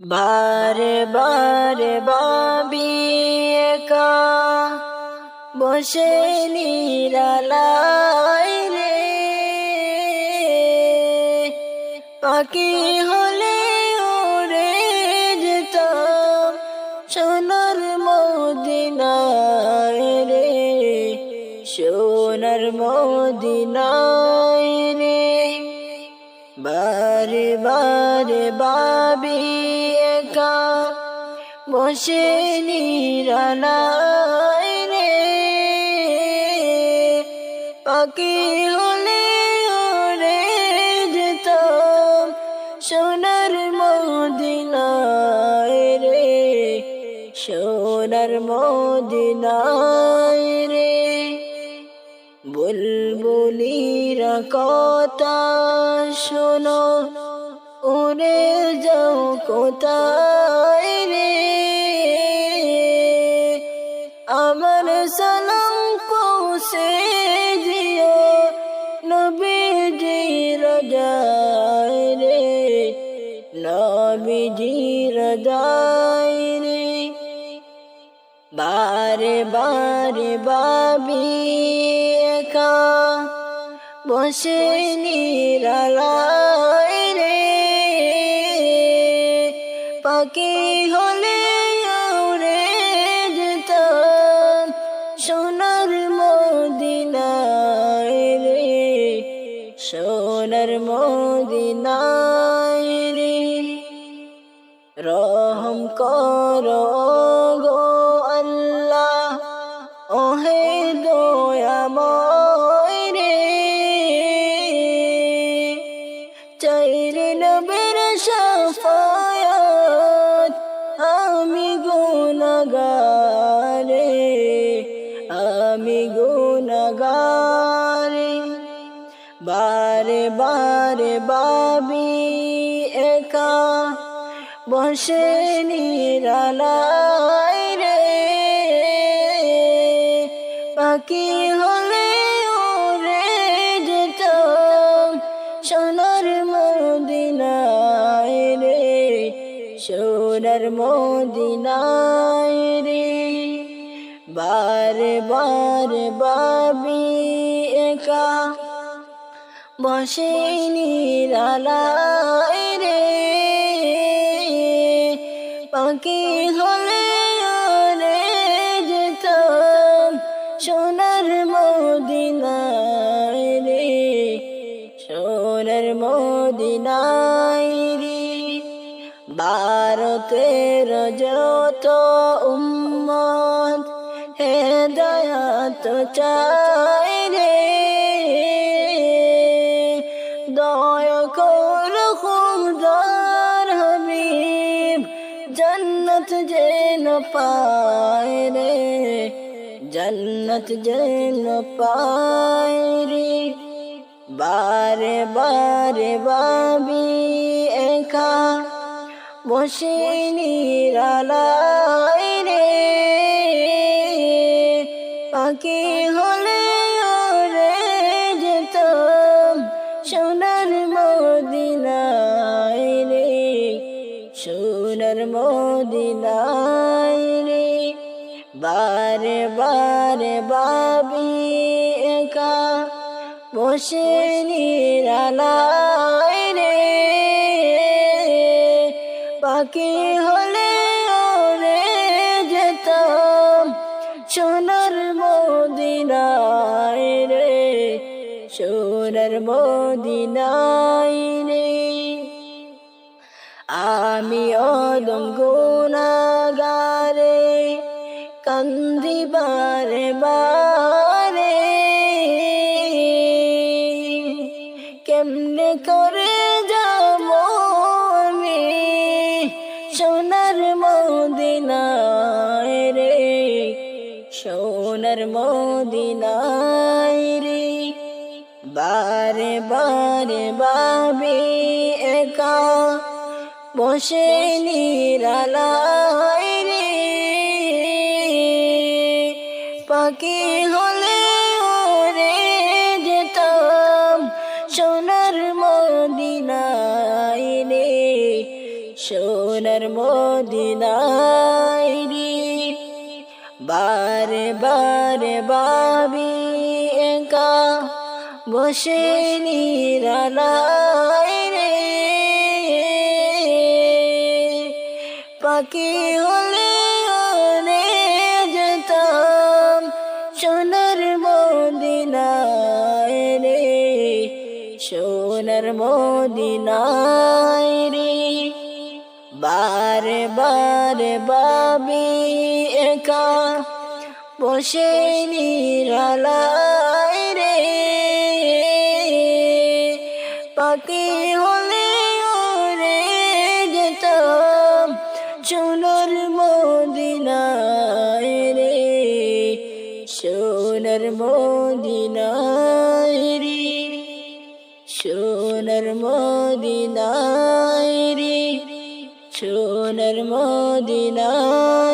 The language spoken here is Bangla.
বারে বারে বাবি একা বসে নিরালাই রে পাখি হলে ওরে যেতাম সোনার মদিনায় রে সোনার মদিনায় রে বারে বারে বাবি একা বসে নিরালাই রে। পাখি হলে ওরে যেতাম সোনার মদিনায় রে, সোনার মদিনায় রে। বুলবুলিরা কথা শোনো উড়ে যাও কোথায় রে? আমার সালাম পৌঁছে দিও নবীজি রাজায় রে নবীজি রাজায় রে। বারে বারে বাবি একা বসে নিরালাই রে। পাখি হলে আমি গুণগারে। বারে বারে বাবি একা। বসে নিরালাই রে। পাখি হলে ওরে যেতাম। সোনার মদিনায় রে, সোনার মদিনায় রে। বারে বারে বাবি একা। বসে নিরালাই রে। পাখি হলে রে যেতাম সোনার মদিনায় রে। সোনার মদিনায় রে। ভারতের যত উম্মত হেদায়াত চাই রে। দয়া কর খুদার হাবিব, জন্নত যেন পায় রে। জন্নত যেন পায় রে। বারে বারে বাবি একা, বসে নিরালাই রে। পাখি হলে ওরে যেতাম সোনার মদিনায় রে সোনার মদিনায় রে বারে বারে বাবি একা বসে নিরালাই রে পাখি হলে সোনার মদিনায় রে। আমি অদম গুণাগারে কান্দি বারে। বারে কেমনে করে যাব সোনার মদিনায় রে? সোনার মদিনায় বারে বাবি একা বসে নিরালাই রে। পাখি হলে ওরে যেতাম, সোনার মদিনায় রে। সোনার মদিনায় রে। বারে বারে বাবি বসে রে। পাখি হলে ওরে যেতাম সোনার মদিনায় রে। সোনার মদিনায় রে। বারে বারে বাবি একা বসে নিরালায় রে। পাখি হলে ওরে যেতাম সোনার মদিনায় রে। সোনার মদিনায় রে। সোনার মদিনায় রে। সোনার মদিনায়